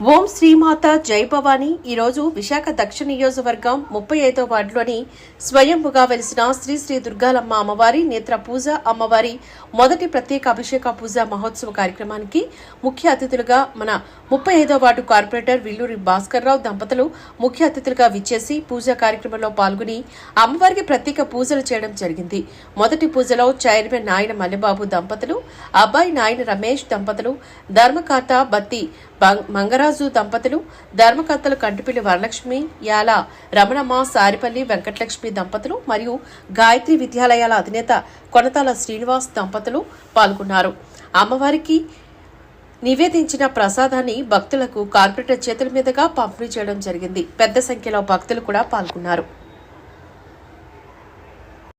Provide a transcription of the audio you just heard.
ఓం శ్రీమాత జై భవాని. ఈరోజు విశాఖ దక్షిణ నియోజకవర్గం ముప్పై ఐదో వార్డులోని స్వయంభుగా వెలిసిన శ్రీ శ్రీ దుర్గాలమ్మ అమ్మవారి నేత్ర పూజ అమ్మవారి మొదటి ప్రత్యేక అభిషేక పూజ మహోత్సవ కార్యక్రమానికి ముఖ్య అతిథులుగా మన ముప్పై ఐదో వార్డు కార్పొరేటర్ విల్లూరి భాస్కర్ రావు దంపతులు ముఖ్య అతిథులుగా విచ్చేసి పూజా కార్యక్రమంలో పాల్గొని అమ్మవారికి ప్రత్యేక పూజలు చేయడం జరిగింది. మొదటి పూజలో చైర్మన్ నాయన మల్లెబాబు దంపతులు అబ్బాయి నాయన రమేష్ దంపతులు ధర్మకర్త బత్తి బం- రామరాజు దంపతులు ధర్మకర్తలు కంటిపిల్లి వరలక్ష్మి యాల రమణమ్మ సారిపల్లి వెంకటలక్ష్మి దంపతులు మరియు గాయత్రి విద్యాలయాల అధినేత కొనతాల శ్రీనివాస్ దంపతులు పాల్గొన్నారు. అమ్మవారికి నివేదించిన ప్రసాదాన్ని భక్తులకు కార్పొరేటర్ చేతుల మీదుగా పంపిణీ చేయడం జరిగింది. పెద్ద సంఖ్యలో భక్తులు కూడా పాల్గొన్నారు.